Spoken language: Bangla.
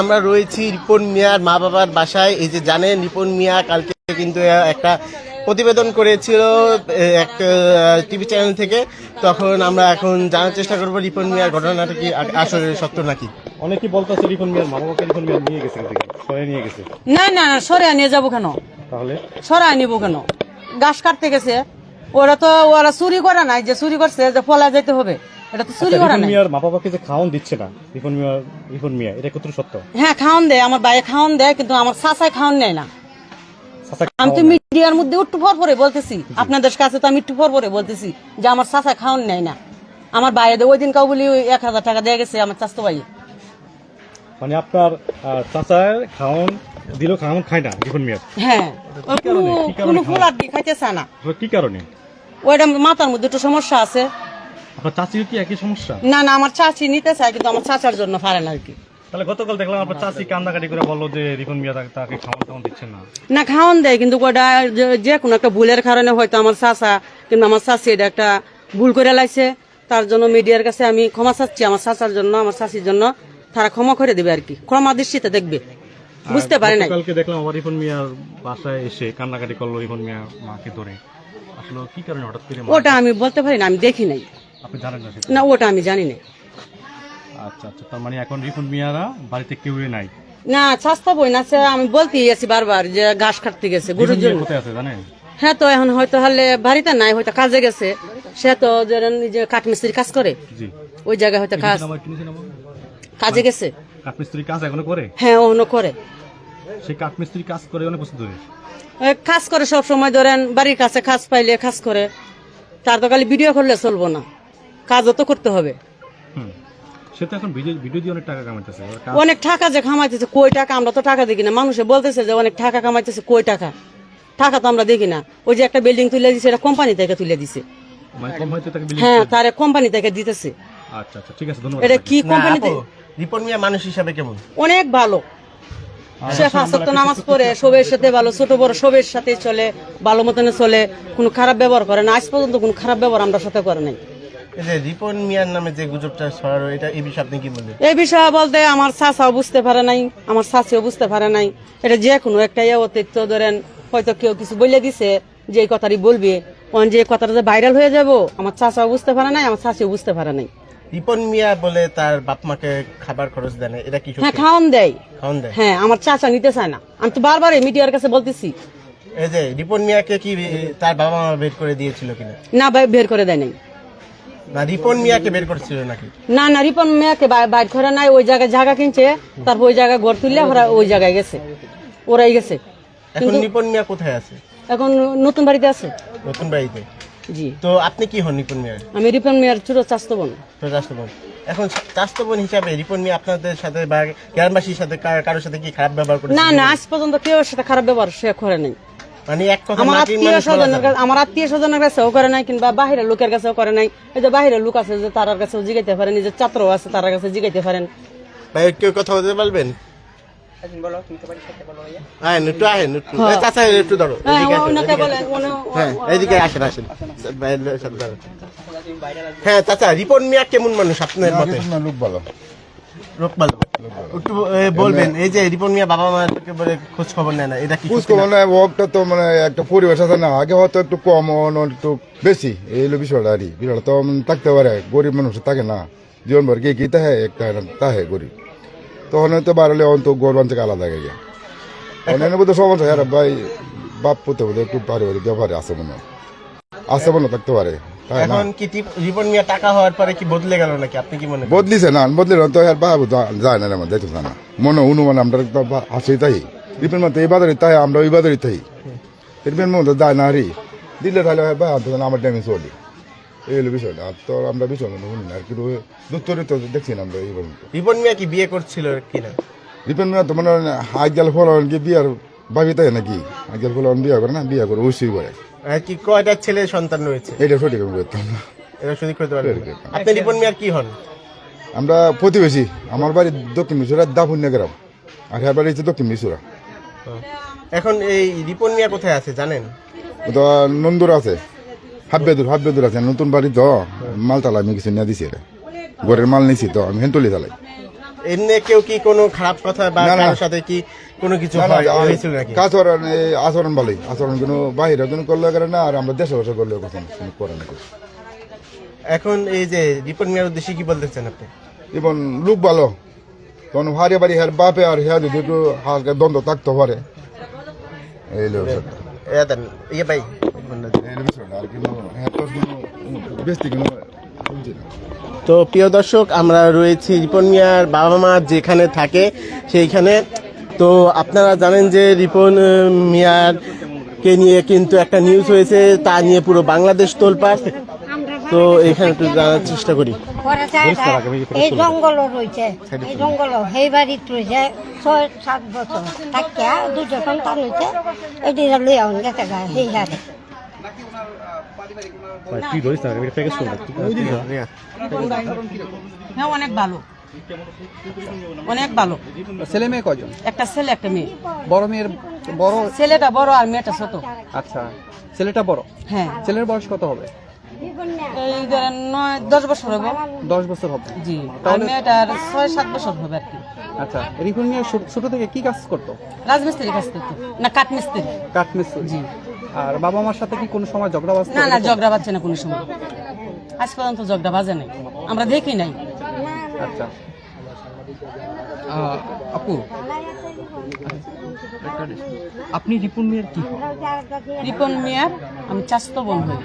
আমরা রয়েছি রিপন মিয়ার মা বাবার বাসায়। এই যে জানেন রিপন মিয়া কালকে কিন্তু একটা প্রতিবেদন করেছিল এ, একটা টিভি চ্যানেল থেকে। তখন আমরা এখন জানার চেষ্টা করব রিপন মিয়ার ঘটনাটা কি আসলে সত্য নাকি? অনেকেই বলতেছে রিপন মিয়ার মা বাবাকে রিপন মিয়া নিয়ে গেছে সরে নিয়ে গেছে। না না সরে নিয়ে যাব কেন? তাহলে? সরাই নিবো কেন? গাছ কাটতে গেছে। ওরা তো ওরা চুরি করে নাই যে চুরি করছে যে পলা যেতে হবে। এটা তো চুরি আচ্ছা, করে নাই। মিয়ার মা বাবাকে যে খাওয়ান দিচ্ছে না রিপন মিয়া রিপন মিয়া এটা কত সত্য? হ্যাঁ খাওয়ান দেয় আমার বাইরে খাওয়ান দেয় কিন্তু আমার চাচাই খাওয়ান নেয় না। আমি তো মিডিয়ার মধ্যে একটু পর পরে বলতেছি আপনাদের কাছে তো আমি একটু পর পরে বলতেছি যে আমার চাচা খাওয়ান নেয় না। আমার বাইরে ওই দিন কাউ বলি ওই এক হাজার টাকা দিয়ে গেছে আমার চাস্তো ভাই। মানে আপনার চাচার খাওয়ান দিল খাওয়ান খায় না হ্যাঁ? কোনো-? ফুলার দিয়ে খাইতেছে না। কি কারণে? ওইটা মাথার মধ্যে একটু সমস্যা আছে। আপনার চাচির কি একই সমস্যা? না না আমার চাচি নিতে চায় কিন্তু আমার চাচার জন্য পারে না আর কি। তাহলে গতকাল দেখলাম আপনার চাচি কান্দাকাটি করে বলল যে রিপন মিয়া তাকে- তাকে খাওয়ান টাওয়ান দিচ্ছেন না। না খাওয়ান দেয় কিন্তু ওটা যে- যে কোনো একটা ভুলের কারণে হয়তো আমার চাচা কিন্তু আমার চাচি এটা একটা ভুল করে লাইছে। তার জন্য মিডিয়ার কাছে আমি ক্ষমা চাচ্ছি আমার চাচার জন্য আমার চাচির জন্য। তারা ক্ষমা করে দেবে আর কি। ক্ষমা দৃষ্টিতে দেখবে। বুঝতে পারে না কালকে দেখলাম আবার রিপন মিয়ার বাসায় এসে কান্নাকাটি করল রিপন মিয়া মাকে ধরে। আসলে কি কারণে হঠাৎ করে ওটা আমি বলতে পারি না আমি দেখি নাই। আপনি জানেন না সেটা? না ওটা আমি জানি না আচ্ছা আচ্ছা তার মানে এখন রিপন মিয়ারা বাড়িতে কেউই নাই? না চাস্তা বই না সে আমি বলতেই আছি বারবার যে ঘাস কাটতে গেছে গরুর জন্য। কোথায় আছে জানেন? হ্যাঁ তো এখন হয়তো হলে বাড়িতে নাই হয়তো কাজে গেছে। সে তো নিজে কাঠমিস্ত্রি কাজ করে। ওই জায়গায় হয়তো কাজ কাজে গেছে। কাঠমিস্ত্রি কাজ এখনও করে? হ্যাঁ অন্য করে। সেই কাঠমিস্ত্রি কাজ করে অনেক বছর ধরে। কাজ করে সব সময় ধরেন বাড়ির কাছে কাজ পাইলে কাজ করে। তার তো খালি ভিডিও করলে চলবো না। কাজও তো করতে হবে। হুম। সে তো এখন ভিডিও ভিডিও দিয়ে অনেক টাকা কামাইতেছে। অনেক টাকা যে কামাইতেছে কই টাকা? আমরা তো টাকা দেখি না। মানুষে বলতেছে যে অনেক টাকা কামাইতেছে কই টাকা? টাকা তো আমরা দেখি না। ওই যে একটা বিল্ডিং তুলে দিছে এটা কোম্পানি থেকে তুলে দিছে। মানে হ্যাঁ তার কোম্পানি থেকে দিতেছে। আচ্ছা আচ্ছা ঠিক আছে ধন্যবাদ এটা কি কোম্পানি রিপন মিয়া মানুষ হিসাবে কেমন? অনেক ভালো। সে ফাঁসক্ত নামাজ পড়ে সবের সাথে ভালো ছোট বড় সবের সাথে চলে ভালো মতনে চলে কোনো খারাপ ব্যবহার করে না। আজ পর্যন্ত কোনো খারাপ ব্যবহার আমরা সাথে করে নাই। এই রিপন মিয়ার নামে যে গুজবটা ছড়ানো এটা এই বিষয়ে আপনি কি বলবেন? এই বিষয়ে বলতে আমার চাচাও বুঝতে পারে নাই আমার চাচিও বুঝতে পারে নাই। এটা যে কোনো একটা ইয়ে অতিরিক্ত ধরেন হয়তো কেউ কিছু বলে দিছে যে এই কথাটি বলবে যে কথাটা যে ভাইরাল হয়ে যাব আমার চাচাও বুঝতে পারে নাই আমার চাচিও বুঝতে পারে নাই। রিপন মিয়া বলে তার বাপ মাকে খাবার খরচ দেয় না এটা কি হ্যাঁ খাওয়ান দেয়। খাওয়ান দেয়? হ্যাঁ আমার চাচা নিতে চায় না। আমি তো বারবার মিডিয়ার কাছে বলতেছি। এই যে রিপন মিয়াকে কি তার বাবা মা বের করে দিয়েছিল কিনা? না ভাই বের করে দেয় নাই। না রিপন মিয়াকে বের করছিল নাকি? না না রিপন মেয়েকে বাইর করে নাই। ওই জায়গায় জায়গা কিনছে তারপর ওই জায়গায় ঘর তুললে ওরা ওই জায়গায় গেছে। ওরাই গেছে। এখন রিপন মিয়া কোথায় আছে? এখন নতুন বাড়িতে আছে। নতুন বাড়িতে? জি। তো আপনি কি হন রিপন মিয়ার? আমি রিপন মেয়ের ছোট চাস্তো বোন। তো রাষ্ট্রপতি এখন হিসাবে রিপন মিয়া আপনাদের সাথে বা গ্রামবাসীর সাথে কারোর সাথে কি খারাপ ব্যবহার না না আজ পর্যন্ত কেউ সাথে খারাপ ব্যবহার সে করে নাই। মানে এক কথা আমার আত্মীয় স্বজনের কাছে আমার আত্মীয় স্বজনের কাছেও করে নাই কিংবা বাহিরের লোকের কাছেও করে নাই। এই যে বাহিরের লোক আছে যে তার কাছেও জিগাইতে পারেন নিজের ছাত্র আছে তার কাছে জিগাইতে পারেন। ভাই কেউ কথা বলতে পারবেন? হ্যাঁ একটু আহেন একটু চাচা একটু ধরো এদিকে আসেন, ওনাকে এদিকে বলেন আসেন। উনি- এইদিকে আসেন। আসেন ভাইয়ের সাথে দাঁড়ান। হ্যাঁ চাচা রিপন মিয়া কেমন মানুষ? আপনার মতে? না লোক ভালো। একটু বলবেন এই যে রিপন মিয়া বাবা মাকে বলে খোঁজ খবর নেয় না এটা কি না? মানে ওটা তো মানে একটা পরিবেশ আছে না আগে হয়তো একটু কম একটু বেশি এই হলো বিষয়টা আর কি। বিষয়টা তো থাকতে পারে গরিব মানুষ থাকে না জীবনভর কে কি তাহে একটা তাহে গরিব। তখন হয়তো বাড়ালে অন্ত গরবান থেকে আলাদা যায়। অন্যান্য বোধ সমস্যা হ্যাঁ ভাই বাপ পুতে বোধ একটু পারিবারিক ব্যাপারে আছে মনে হয়। আছে মনে থাকতে পারে। তাই না? এখন কি টিপ- রিপন মিয়া টাকা হওয়ার পরে কি বদলে গেল নাকি? আপনি কি মনে করেন? বদলিছে না বদলি না তো আর বাবু যায় না রে আমার যাইতে না। মনে অনুমান আমরা তো বা- আসেই তাই। রিপেন মতো এই বাজারে তাই আমরা ওই বাজারে তাই। রিপেন মতো যায় না হারি দিলে তাহলে আমার টাইমে চলি। এই হলো বিষয়টা। আর তো আমরা বিষয় মনে শুনি না। আর কিন্তু দুত্তরে তো দেখছি না আমরা এই পর্যন্ত রিপন মিয়া কি বিয়ে করছিল কিনা? রিপেন মেয়ে তো মনে হয় আজকাল ফলন কি বিয়ার ভাবি তাই নাকি? আজকাল ফলন বিয়া করে না? বিয়া করে অবশ্যই করে। আর কি কয়টা ছেলে সন্তান রয়েছে? এইটা সঠিক আমি করতাম না। এটা শুধু করতে পারবেন আপনি রিপন মিয়ার কি হন? আমরা প্রতিবেশী। আমার বাড়ি দক্ষিণ মিশুরা দাফুন্যা গ্রাম। আর হ্যাঁ বাড়ি হচ্ছে দক্ষিণ মিশুরা। এখন এই রিপন মিয়া কোথায় আছে জানেন? তো নন্দুর আছে। হাব্বেদুর হাব্বেদুর আছে নতুন বাড়ি তো মাল তালা আমি কিছু নিয়ে দিছি রে। ঘরের মাল নিছি তো আমি হেন তুলি তালাই এমনি কেউ কি কোনো খারাপ কথা বা না, না। কারোর সাথে কি কোনো কিছু না না হয়- হয়েছিল নাকি? আচরণ আচরণ ভালোই আচরণ কোনো বাহিরে কোনো করলে করে না আর আমরা দেশে বসে করলেও কথা কোনো করে না। এখন এই যে রিপন মিয়ার উদ্দেশ্যে কি বলতে চান আপনি? এবং লোক ভালো। তখন হারিয়ে বাড়ি হার বাপে আর হ্যাঁ যদি একটু হালকা দ্বন্দ্ব থাকতে পারে। এই লোক ইয়ে ভাই। তো প্রিয় দর্শক আমরা রয়েছি রিপন মিয়ার বাবা মা যেখানে থাকে সেইখানে। তো আপনারা জানেন যে রিপন মিয়ার কে নিয়ে কিন্তু একটা নিউজ হয়েছে তা নিয়ে পুরো বাংলাদেশ তোলপাড়। তো এখানে একটু জানার চেষ্টা করি। এই জঙ্গল রয়েছে। এই জঙ্গল সেই বাড়িত রয়েছে ছয় সাত বছর। থাকিয়া সন্তান হয়েছে। এটি গেছে গা সেই হারে। তুই ধরিস না আমি প্যাকেজ করব হ্যাঁ অনেক ভালো। অনেক ভালো। ছেলে মেয়ে কয়জন? একটা ছেলে একটা মেয়ে। বড় মেয়ের বড় ছেলেটা বড় আর মেয়েটা ছোট। আচ্ছা ছেলেটা বড়? হ্যাঁ। ছেলের বয়স কত হবে? এই ধরেন নয় দশ বছর হবে। দশ বছর হবে। জি আর মেয়েটার ছয় সাত বছর হবে আর কি। আচ্ছা রিফুল মিয়া ছোট- ছোট থেকে কি কাজ করতো? রাজমিস্ত্রি কাজ করতো। না কাঠমিস্ত্রি। কাঠমিস্ত্রি। জি। আর বাবা মার সাথে কি কোনো সময় ঝগড়া বাজছে না না ঝগড়া বাজছে না কোনো সময়। আজ পর্যন্ত ঝগড়া বাজে নাই। আমরা দেখি নাই। আচ্ছা। আপু আপনি রিপন মিয়ার কি? রিপন মিয়ার আমি চাস্ত বোন হই।